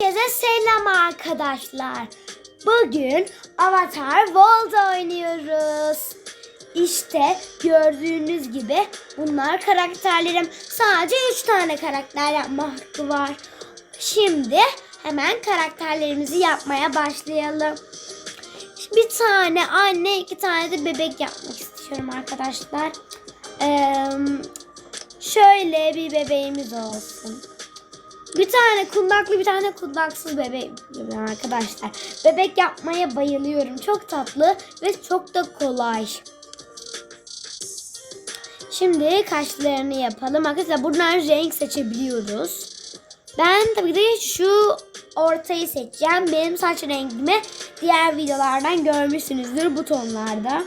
Herkese selam arkadaşlar. Bugün Avatar World oynuyoruz. İşte gördüğünüz gibi bunlar karakterlerim. Sadece 3 tane karakter yapma hakkı var. Şimdi hemen karakterlerimizi yapmaya başlayalım. Bir tane anne, iki tane de bebek yapmak istiyorum arkadaşlar. Ee, şöyle bir bebeğimiz olsun. Bir tane kundaklı bir tane kundaksız yapıyorum arkadaşlar. Bebek yapmaya bayılıyorum. Çok tatlı ve çok da kolay. Şimdi kaşlarını yapalım. Arkadaşlar buradan renk seçebiliyoruz. Ben tabii de şu ortayı seçeceğim. Benim saç rengimi diğer videolardan görmüşsünüzdür bu tonlarda.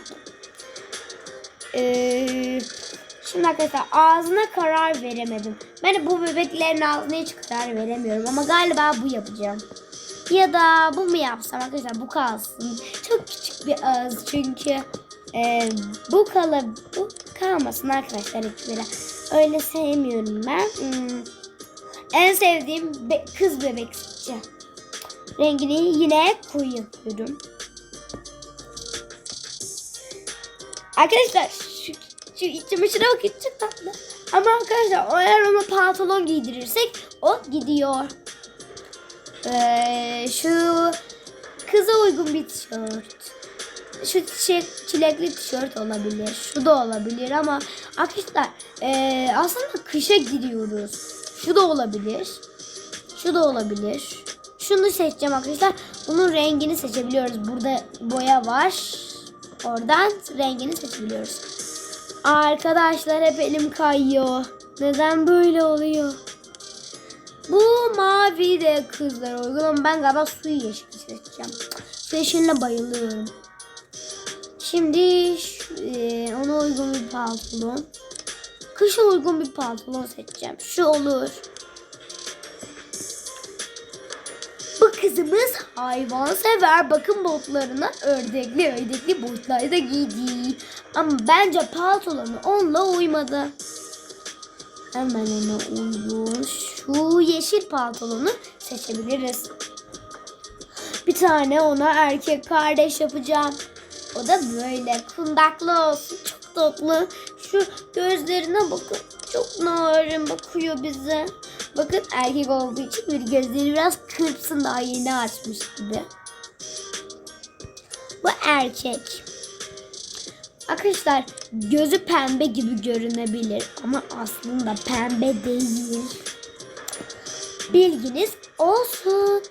Ee, şimdi arkadaşlar ağzına karar veremedim. Ben bu bebeklerin ağzına hiç karar veremiyorum ama galiba bu yapacağım. Ya da bu mu yapsam arkadaşlar bu kalsın. Çok küçük bir ağız çünkü e, bu kala bu kalmasın arkadaşlar hiçbiri. Öyle sevmiyorum ben. Hmm. En sevdiğim be- kız bebek seçeceğim. Rengini yine koyu yapıyorum. Arkadaşlar şu, iç çamaşırına bakın çok tatlı. Ama arkadaşlar eğer ona pantolon giydirirsek o gidiyor. Ee, şu kıza uygun bir tişört. Şu çiçek, çilekli tişört olabilir. Şu da olabilir ama arkadaşlar ee, aslında kışa giriyoruz. Şu da olabilir. Şu da olabilir. Şunu seçeceğim arkadaşlar. Bunun rengini seçebiliyoruz. Burada boya var. Oradan rengini seçebiliyoruz. Arkadaşlar hep elim kayıyor. Neden böyle oluyor? Bu mavi de kızlar uygun ben galiba su yeşili seçeceğim. Su yeşiline bayılıyorum. Şimdi e, ona uygun bir pantolon. Kışa uygun bir pantolon seçeceğim. Şu olur. Bu kızımız hayvan sever. Bakın botlarına ördekli ördekli botlar da giydi. Ama bence pantolonu onunla uymadı. Hemen ona uygun şu yeşil pantolonu seçebiliriz. Bir tane ona erkek kardeş yapacağım. O da böyle kundaklı olsun. Çok tatlı. Şu gözlerine bakın. Çok narin bakıyor bize. Bakın erkek olduğu için bir gözleri biraz kırpsın daha yeni açmış gibi. Bu erkek. Arkadaşlar gözü pembe gibi görünebilir ama aslında pembe değil. Bilginiz olsun.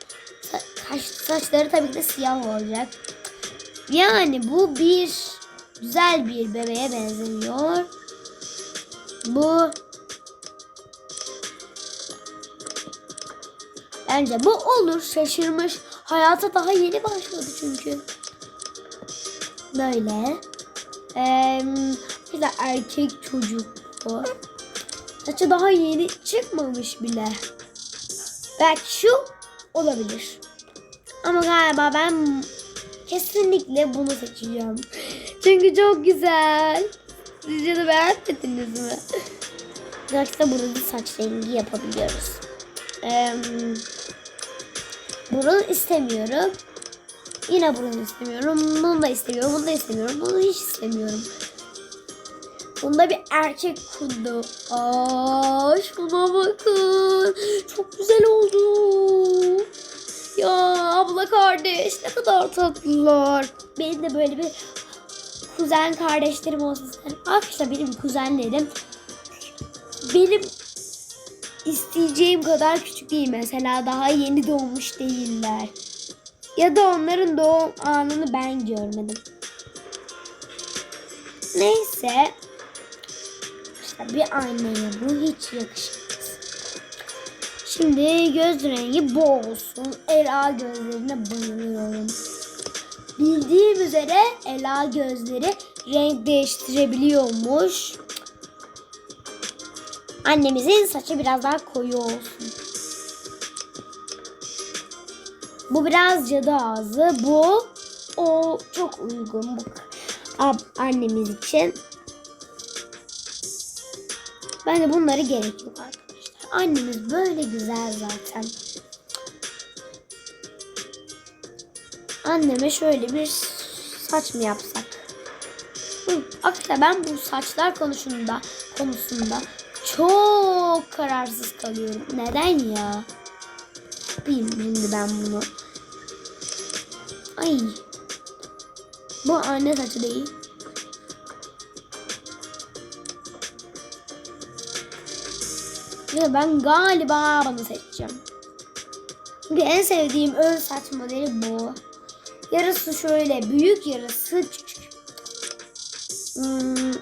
Sa- kaş, saçları tabii ki de siyah olacak. Yani bu bir güzel bir bebeğe benziyor. Bu Bence bu olur. Şaşırmış. Hayata daha yeni başladı çünkü. Böyle. Ee, bir de erkek çocuk bu. Saçı daha yeni çıkmamış bile. Belki şu olabilir. Ama galiba ben kesinlikle bunu seçeceğim. Çünkü çok güzel. Sizce de beğenmediniz mi? Arkadaşlar burada saç rengi yapabiliyoruz. Ee, bunu istemiyorum. Yine bunu istemiyorum. Bunu da istemiyorum. Bunu da istemiyorum. Bunu hiç istemiyorum. Bunda bir erkek kundu. Aa, şuna bakın. Çok güzel oldu. Ya abla kardeş ne kadar tatlılar. Benim de böyle bir kuzen kardeşlerim olsun isterim. Arkadaşlar benim kuzenlerim benim isteyeceğim kadar küçük değil. Mesela daha yeni doğmuş değiller. Ya da onların doğum anını ben görmedim. Neyse. İşte bir anneye bu hiç yakışmaz. Şimdi göz rengi bu olsun. Ela gözlerine bayılıyorum. Bildiğim üzere Ela gözleri renk değiştirebiliyormuş. Annemizin saçı biraz daha koyu olsun. Bu biraz cadı ağzı. Bu o çok uygun bu ab- annemiz için. Bence bunları gerek yok arkadaşlar. Annemiz böyle güzel zaten. Anneme şöyle bir saç mı yapsak? Hı, Arkadaşlar ben bu saçlar konusunda konusunda çok kararsız kalıyorum. Neden ya? Şimdi ben bunu. Ay. Bu anne saçı değil. Ve ben galiba bunu seçeceğim. Çünkü en sevdiğim ön saç modeli bu. Yarısı şöyle büyük, yarısı küçük. Hmm,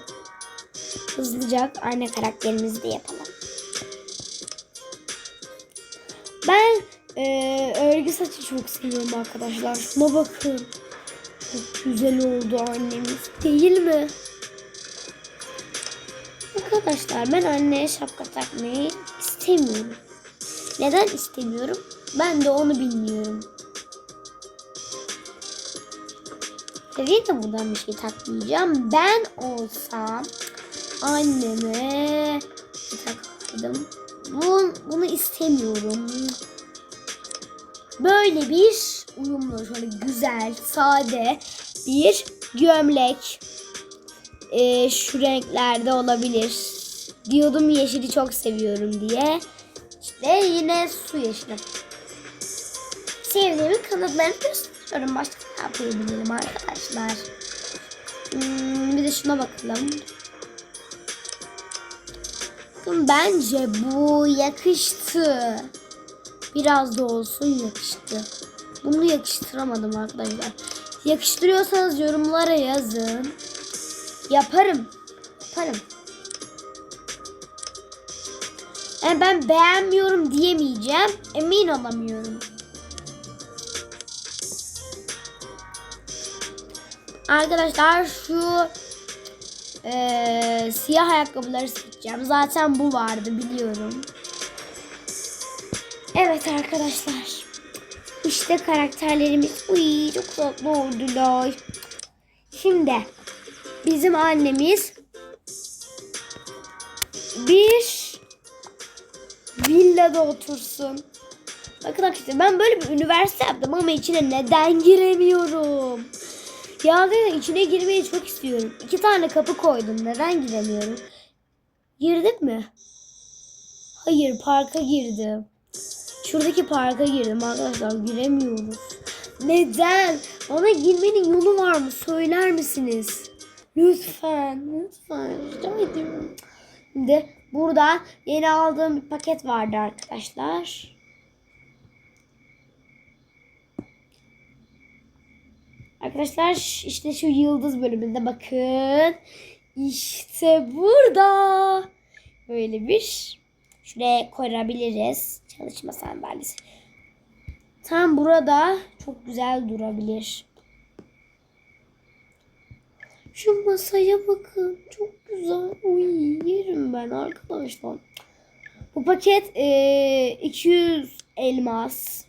hızlıca anne karakterimizi de yapalım. Örgü saçı çok seviyorum arkadaşlar. Şuna bakın. Çok güzel oldu annemiz. Değil mi? Arkadaşlar ben anneye şapka takmayı istemiyorum. Neden istemiyorum? Ben de onu bilmiyorum. Tabii de buradan bir şey takmayacağım. Ben olsam anneme bir takardım. Bunu, bunu istemiyorum. Böyle bir uyumlu, şöyle güzel, sade bir gömlek. Ee, şu renklerde olabilir. Diyordum yeşili çok seviyorum diye. İşte yine su yeşili. Sevdiğimin kanatlarını gösteriyorum. Başka ne yapabilirim arkadaşlar? Hmm, bir de şuna bakalım. Bence bu yakıştı. Biraz da olsun yakıştı. Bunu yakıştıramadım arkadaşlar. Yakıştırıyorsanız yorumlara yazın. Yaparım. Yaparım. Yani ben beğenmiyorum diyemeyeceğim. Emin olamıyorum. Arkadaşlar şu eee, siyah ayakkabıları seçeceğim. Zaten bu vardı biliyorum. Evet arkadaşlar. İşte karakterlerimiz. Uy çok tatlı oldular. Şimdi bizim annemiz bir villada otursun. Bakın arkadaşlar ben böyle bir üniversite yaptım ama içine neden giremiyorum? Ya dedim içine girmeyi çok istiyorum. İki tane kapı koydum. Neden giremiyorum? Girdik mi? Hayır parka girdim. Şuradaki parka girdim arkadaşlar. Giremiyoruz. Neden? Bana girmenin yolu var mı? Söyler misiniz? Lütfen. Lütfen. Rica ediyorum. Şimdi burada yeni aldığım bir paket vardı arkadaşlar. Arkadaşlar işte şu yıldız bölümünde bakın. İşte burada. Böyle bir şuraya koyabiliriz. Çalışma sandalyesi. Tam burada çok güzel durabilir. Şu masaya bakın. Çok güzel. Uy yerim ben arkadaşlar. Bu paket eee, 200 elmas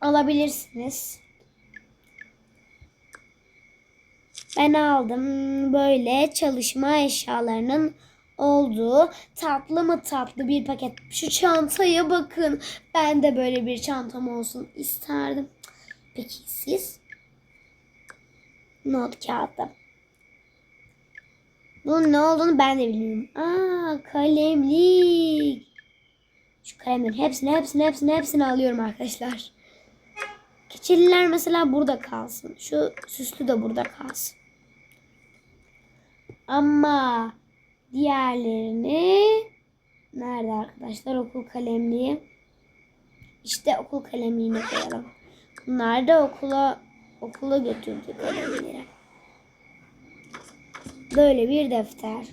alabilirsiniz. Ben aldım böyle çalışma eşyalarının olduğu tatlı mı tatlı bir paket. Şu çantaya bakın. Ben de böyle bir çantam olsun isterdim. Peki siz? Not kağıdı. Bunun ne olduğunu ben de bilmiyorum. Aa kalemlik. Şu kalemlerin hepsini hepsini hepsini hepsini alıyorum arkadaşlar. Keçeliler mesela burada kalsın. Şu süslü de burada kalsın. Ama diğerlerini nerede arkadaşlar okul kalemliği? İşte okul kalemliğine koyalım. Bunlar da okula okula götürdük kalemleri. Böyle bir defter.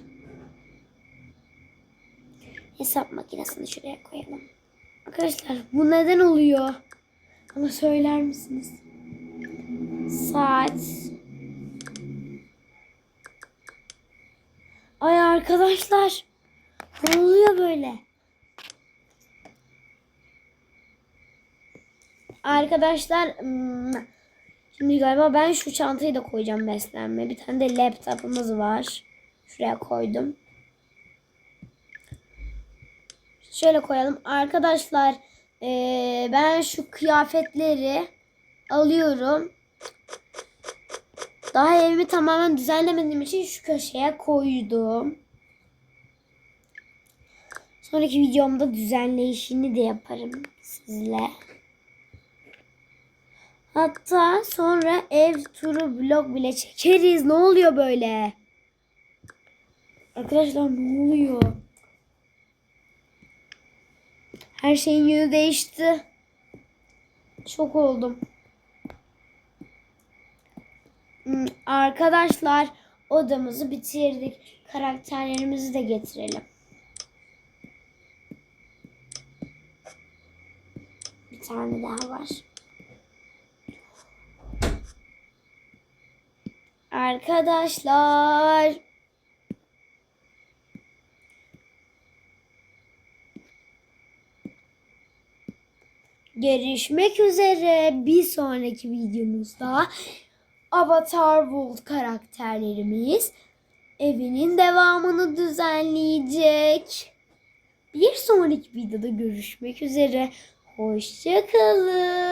Hesap makinesini şuraya koyalım. Arkadaşlar bu neden oluyor? Bana söyler misiniz? Saat. Ay arkadaşlar. Ne oluyor böyle? Arkadaşlar hmm, şimdi galiba ben şu çantayı da koyacağım beslenme. Bir tane de laptopumuz var. Şuraya koydum. Şöyle koyalım. Arkadaşlar ben şu kıyafetleri alıyorum. Daha evimi tamamen düzenlemediğim için şu köşeye koydum. Sonraki videomda düzenleyişini de yaparım sizle. Hatta sonra ev turu vlog bile çekeriz. Ne oluyor böyle? Arkadaşlar ne oluyor? Her şeyin yönü değişti. Şok oldum. Hmm, Arkadaşlar odamızı bitirdik. Karakterlerimizi de getirelim. Bir tane daha var. Arkadaşlar. Görüşmek üzere bir sonraki videomuzda Avatar World karakterlerimiz evinin devamını düzenleyecek. Bir sonraki videoda görüşmek üzere. Hoşçakalın.